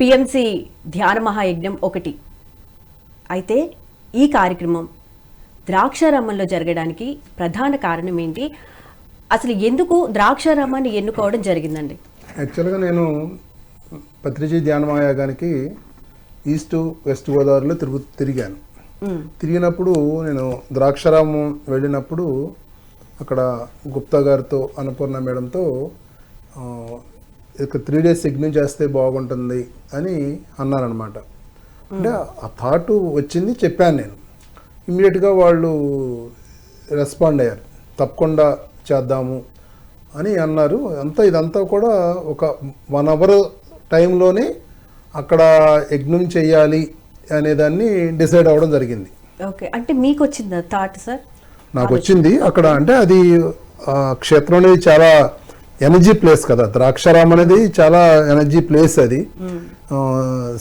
PMC ధ్యాన మహాయజ్ఞం ఒకటి. అయితే ఈ కార్యక్రమం ద్రాక్షారామంలో జరగడానికి ప్రధాన కారణం ఏంటి? అసలు ఎందుకు ద్రాక్షారామాన్ని ఎన్నుకోవడం జరిగిందండి? యాక్చువల్గా నేను పత్రిజీ ధ్యానమాయాగానికి ఈస్ట్ వెస్ట్ గోదావరిలో తిరుగు తిరిగాను. తిరిగినప్పుడు నేను ద్రాక్షారామం వెళ్ళినప్పుడు అక్కడ గుప్తా గారితో అన్నపూర్ణ మేడంతో ఇక త్రీ డేస్ యజ్ఞం చేస్తే బాగుంటుంది అని అన్నారనమాట అంటే ఆ థాట్ వచ్చింది చెప్పాను నేను. ఇమ్మీడియట్గా వాళ్ళు రెస్పాండ్ అయ్యారు. తప్పకుండా చేద్దాము అని అన్నారు. అంతా ఇదంతా కూడా ఒక వన్ అవర్ టైంలోనే అక్కడ యజ్ఞం చేయాలి అనేదాన్ని డిసైడ్ అవ్వడం జరిగింది. ఓకే. అంటే మీకు వచ్చిందా థాట్ సార్ నాకు వచ్చింది. అక్కడ అంటే అది ఆ, క్షేత్రం అనేది చాలా ఎనర్జీ ప్లేస్ కదా. ద్రాక్షారాం అనేది చాలా ఎనర్జీ ప్లేస్ అది. ఆ,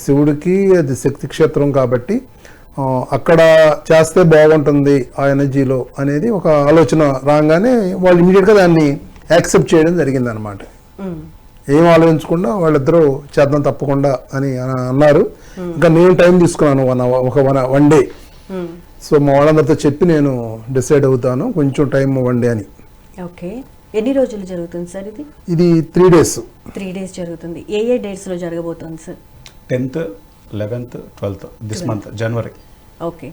శివుడికి అది శక్తి క్షేత్రం కాబట్టి అక్కడ చేస్తే బాగుంటుంది ఆ ఎనర్జీలో అనేది ఒక ఆలోచన రాగానే వాళ్ళు ఇమీడియట్గా దాన్ని యాక్సెప్ట్ చేయడం జరిగింది అనమాట మ్మ్. ఏం ఆలోచించకుండా వాళ్ళిద్దరూ చేద్దాం తప్పకుండా అని అన- అన్నారు. ఇంకా నేను టైం తీసుకున్నాను వన్ అవర్ ఒక వన్ వన్ డే. సో మా వాళ్ళందరితో చెప్పి నేను డిసైడ్ అవుతాను కొంచెం టైం ఇవ్వండి అని. ఓకే. ఎన్ని రోజులు జరుగుతుంది సార్ ఇది? ఇది త్రీ డేస్. త్రీ డేస్ జరుగుతుంది. ఏ ఏ డేట్స్లో జరగబోతోంది sir? Tenth eleventh twelfth this month January. Okay.